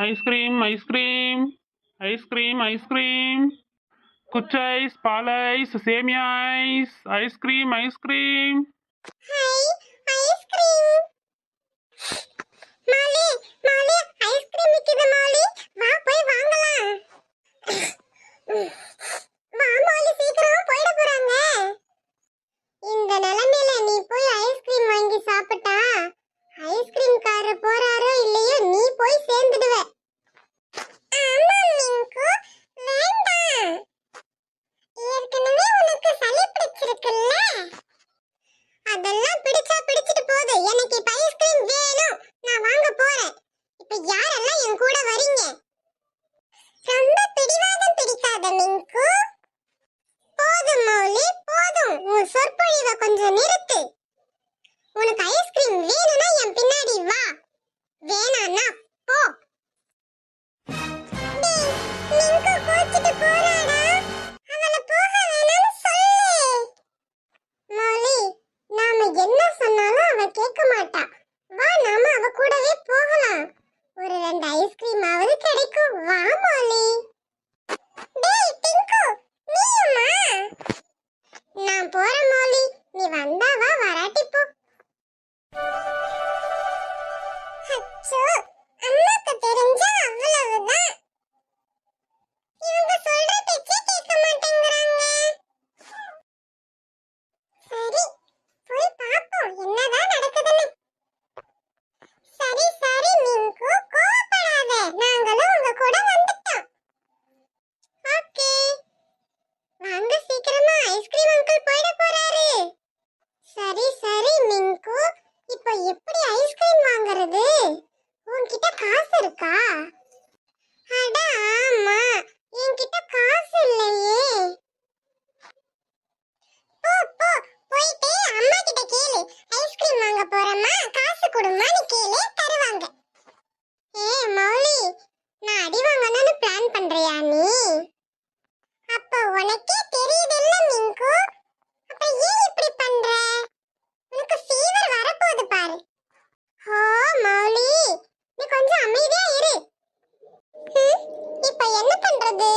Ice cream ice cream ice cream ice cream குச்சைஸ் பாலைஸ் சேமியா ice ice cream ice cream high ice cream உன்கிட்ட காசு இருக்கா? அட ஆமா என்கிட்ட காசு இல்லையே. போ போ போயிட்டு அம்மா கிட்ட கேளு. ஐஸ்கிரீம் வாங்க போறேம்மா. காசு கொடுமான்னு கேளு தருவாங்க. ஏ மௌலி நான் அடி வாங்கணும்னு பிளான் பண்றியா நீ? அப்ப உனக்கே தெரியுதுல்ல மிங்கு. அப்ப ஏன் இப்படி பண்ற? உனக்கு ஃபீவர் வரப்போகுது பாரு. ஓ மௌலி. நீ கொஞ்சம் அமைதியா இரு. இப்ப என்ன பண்றது?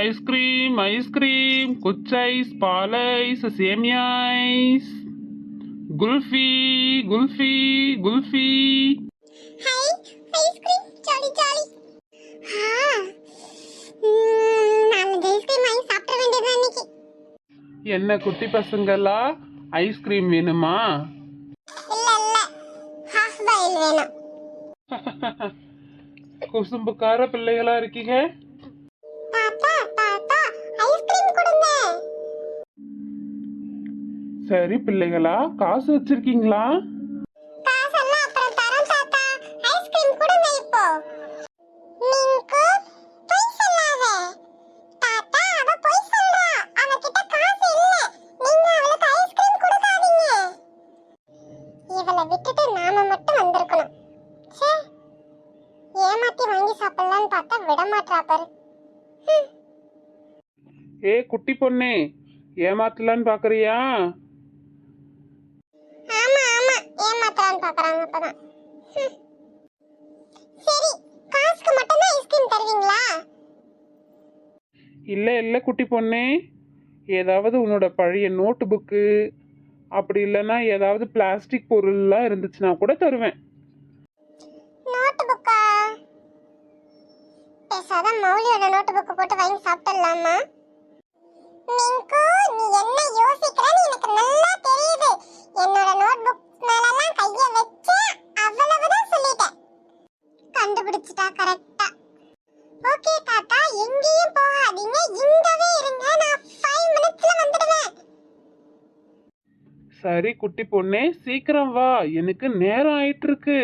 ஐஸ்கிரீம் ஐஸ்கிரீம் குச்சைஸ் பாலைஸ் சேமியா ஐஸ் குல்ஃபி குல்ஃபி குல்ஃபி ஹை ஐஸ்கிரீம் ஜாலி ஜாலி ஆ ம், நாலஞ்சு ஐஸ்கிரீம் வாங்கி சாப்பிட வேண்டியது அன்னைக்கு என்ன குட்டி பசங்களா? ஐஸ்கிரீம் வேணுமா? இல்ல இல்ல. ஹாஃப் பாயில் வேணும். குசும்புக்கார பிள்ளைகளா இருக்கீங்க? நீங்க அவளுக்கு ஐஸ்கிரீம் கொடுக்காதீங்க. இவளை விட்டுட்டு நாம மட்டும் வந்திருக்கணும். ச்சே. ஏமாத்தி வாங்கி சாப்பிடலான்னு பார்த்தா விட மாட்றா பாரு. ஏ குட்டி பொண்ணே ஏமாத்தலான்னு பாக்குறியா? பாக்குறாங்க அப்பதான். சரி காசுக்கு மட்டும்தான் ஐஸ்கிரீம் தருவீங்களா? இல்ல இல்ல குட்டி பொண்ணே. ஏதாவது உன்னோட பழைய நோட்டு புக்கு அப்படி இல்லைன்னா ஏதாவது பிளாஸ்டிக் பொருள்லாம் இருந்துச்சுன்னா கூட தருவேன். நோட்டு புக்கா பேசாத மௌலியோட நோட்டு புக்கு போட்டு வாங்கி சாப்பிடலாமா மிங்கு நீ என்ன யோசிக்கிறன்னு எனக்கு நல்லா தெரியுது. சரி குட்டி பொண்ணே சீக்கிரம் வா. எனக்கு நேரம் ஆயிட்டு இருக்கு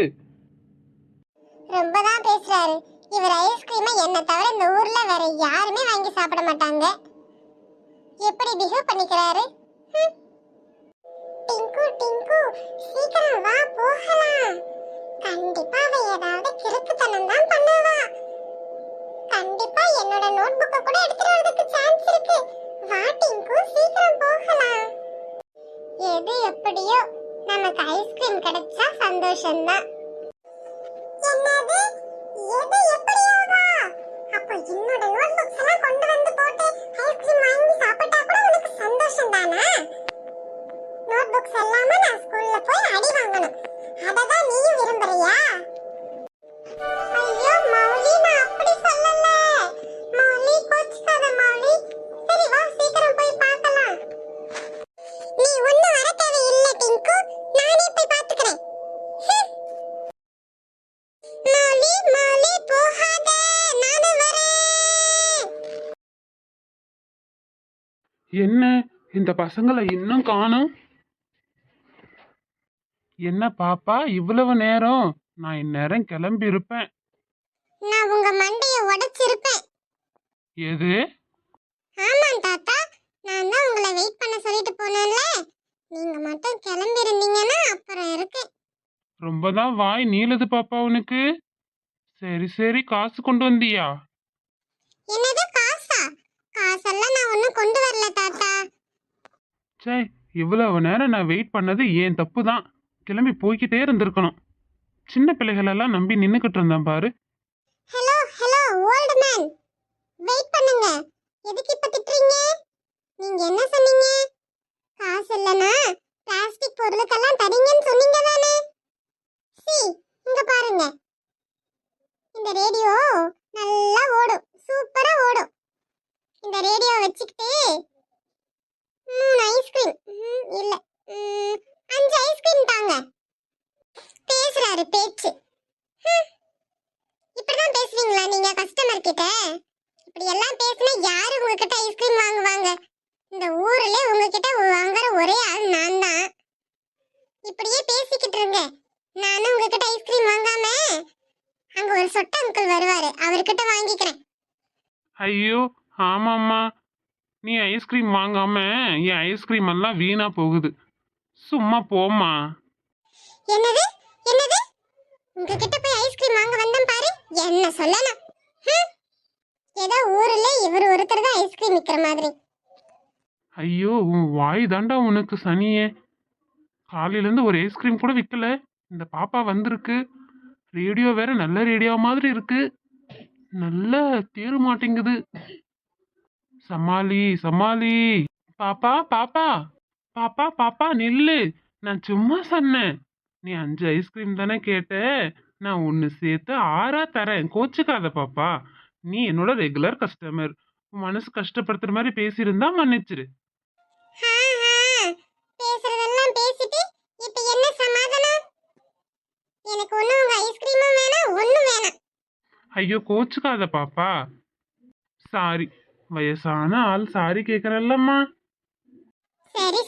ரொம்ப தான் பேசுறாரு இவர் ஐஸ்கிரீமை என்ன தவிர இந்த ஊர்ல வேற யாருமே வாங்கி சாப்பிட மாட்டாங்க. எப்படி பிஹேவ் பண்ணிக்கிறாரு? டிங்கு டிங்கு சீக்கிரம் வா போகலாம். கண்டிப்பா அவ ஏதாவது கிறுக்குத்தனம் தான் பண்ணுவா. கண்டிப்பா என்னோட நோட்புக்க கூட எடுத்துட்டு வரதுக்கு நீயும் விரும்புறியா? ஐயோ மௌலி நான் அப்படி என்ன? இந்த பசங்களை இன்னும் காணோம். என்ன பாப்பா இவ்வளவு நேரம் நான் இந்நேரம் கிளம்பி இருப்பேன் நான் உங்க மண்டைய உடைச்சிருப்பேன். எது? ஆமாம் தாத்தா நான் தான் உங்களை வெயிட் பண்ண சொல்லிட்டு போனேன்ல. நீங்க மட்டும் கிளம்பி இருந்தீங்கன்னா அப்புறம் இருக்கு ரொம்ப தான் வாய் நீளுது பாப்பா உனக்கு. சரி சரி காசு கொண்டு வந்தியா? என்னது காசா? காசெல்லாம் நான் ஒன்றும் கொண்டு வரல தாத்தா. சே இவ்வளவு நேரம் நான் வெயிட் பண்ணது ஏன் தப்பு தான் கிளம்பி போய்கிட்டே இருந்திருக்கணும். சின்ன பிள்ளைகளெல்லாம் நம்பி நின்னுக்கிட்டு இருந்தேன் பாரு. Hello hello old man wait பண்ணுங்க. எதுக்கு இப்ப திட்டுறீங்க? நீங்க என்ன சொன்னீங்க? காசு இல்லனா பிளாஸ்டிக் பொருளுக்கெல்லாம் தரீங்கன்னு சொன்னீங்க தானே? சி இங்க பாருங்க. இந்த ரேடியோ நல்லா ஓடும். சூப்பரா ஓடும். இந்த ரேடியோ வச்சுக்கிட்டு மூணு ஐஸ்கிரீம் இல்ல. அஞ்சு ஐஸ்கிரீம் தாங்க. பேசுறாரு பேச்சு. இப்படிதான் பேசுவீங்களா நீங்க கஸ்டமர் கிட்ட? இப்படி எல்லாம் பேசினா யாரு உங்ககிட்ட ஐஸ்கிரீம் வாங்குவாங்க? இந்த ஊர்ல உங்ககிட்ட வாங்குற ஒரே ஆள் நான் தான் இப்படியே பேசிக்கிட்டு இருங்க. நானும் உங்ககிட்ட ஐஸ்கிரீம் வாங்காம அங்க ஒரு சொட்ட அங்கிள் வருவாரு. அவர்கிட்ட வாங்கிக்கிறேன். ஐயோ ஆமாம்மா. நீ ஐஸ்கிரீம் வாங்காம என் ஐஸ்கிரீம் எல்லாம் வீணா போகுது. சும்மா போம்மா. என்னது? என்னது? உங்ககிட்ட போய் ஐஸ்கிரீம் வாங்க வந்தேன் பாரு. என்ன சொல்லலாம். ஏதோ ஊர்ல இவர் ஒருத்தர் தான் ஐஸ்கிரீம் விற்கிற மாதிரி. ஐயோ உன் வாய் தாண்டா உனக்கு சனியே. காலையிலேருந்து ஒரு ஐஸ்கிரீம் கூட விற்கல இந்த பாப்பா வந்திருக்கு. ரேடியோ வேற நல்ல ரேடியோ மாதிரி இருக்கு. நல்ல தேர மாட்டேங்குது. சமாளி சமாளி. பாப்பா பாப்பா. பாப்பா பாப்பா நில்லு. நான் சும்மா சொன்னேன். நீ அஞ்சு ஐஸ்கிரீம் தானே கேட்ட? நான் ஒன்று சேர்த்து ஆறா தரேன். கோச்சுக்காத பாப்பா. நீ என்னோட ரெகுலர் கஸ்டமர் மனசு கஷ்டப்படுத்துற மாதிரி பேசியிருந்தா மன்னிச்சிரு. ஆ, ஆ. பேசுறதெல்லாம் பேசிட்டு இப்ப என்ன சமாதானம்? எனக்கு ஒண்ணும் உங்க ஐஸ்கிரீமும் வேணாம் ஒண்ணும் வேணாம். ஐயோ கோச்சுக்காத பாப்பா. சாரி வயசான ஆள் சாரி கேட்கறல்லம்மா சரி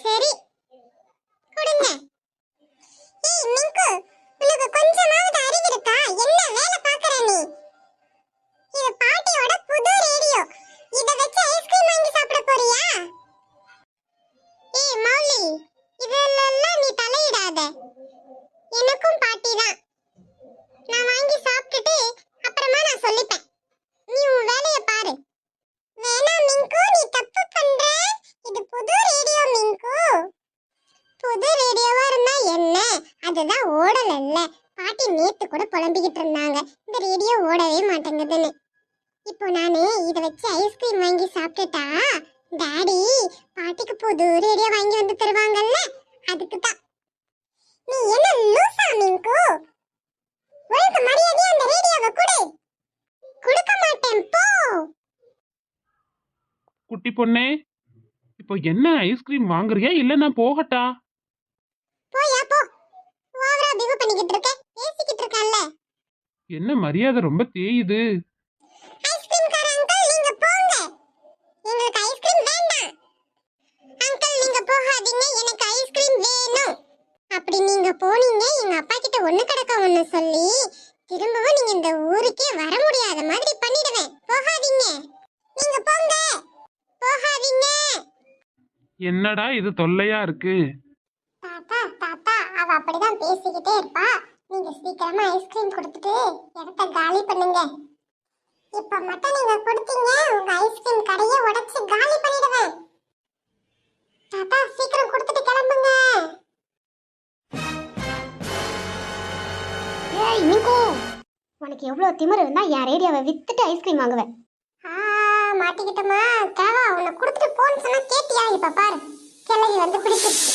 பாட்டி நேத்து கூட புலம்பிக்கிட்டு இருந்தாங்க. இந்த ரேடியோ ஓடவே மாட்டேங்குதுன்னு. இப்போ நானு இத வச்சு ஐஸ்கிரீம் வாங்கி சாப்பிட்டுட்டா டாடி பாட்டிக்கு புது ரேடியோ வாங்கி வந்து தருவாங்கல்ல? அதுக்கு தான். நீ என்ன லூசா மிங்கு? ஒழுங்கு மரியாதையா அந்த ரேடியோவை கொடு. கொடுக்க மாட்டேன் போ. குட்டி பொண்ணே இப்போ என்ன ஐஸ்கிரீம் வாங்குறியா? இல்ல நான் போகட்டா. போயா போ. ஓவரா பிகு பண்ணிக்கிட்டு இருக்க. என்ன மரியாதை ரொம்ப தேயுது. அப்படி நீங்க போனீங்க எங்க அப்பா கிட்ட ஒண்ணு கிடக்க ஒண்ணு சொல்லி திரும்பவும் நீங்க இந்த ஊருக்கே வர முடியாத மாதிரி பண்ணிடுவேன். போகாதீங்க. நீங்க போங்க. போகாதீங்க. என்னடா இது தொல்லையா இருக்கு? தாத்தா தாத்தா அவ அப்படிதான் பேசிக்கிட்டே இருப்பா. நீங்க சீக்கிரமா ஐஸ்கிரீம் கொடுத்துட்டு இடத்த காலி பண்ணுங்க. இப்ப மட்டும் நீங்க கொடுத்தீங்க உங்க ஐஸ்கிரீம் கடையை உடைச்சு காலி பண்ணிடுவேன். தாத்தா சீக்கிரம் கொடுத்துட்டு கிளம்புங்க. ஏய் நிக்கு உனக்கு எவ்வளோ திமிரு இருந்தா என் ரேடியோவை வித்துட்டு ஐஸ்கிரீம் வாங்குவேன். ஆ மாட்டிக்கிட்டோமா தேவா உன்னை கொடுத்துட்டு போன்னு சொன்னா கேட்டியா? இப்ப பாரு கிளவி வந்து பிடிச்சிருச்சு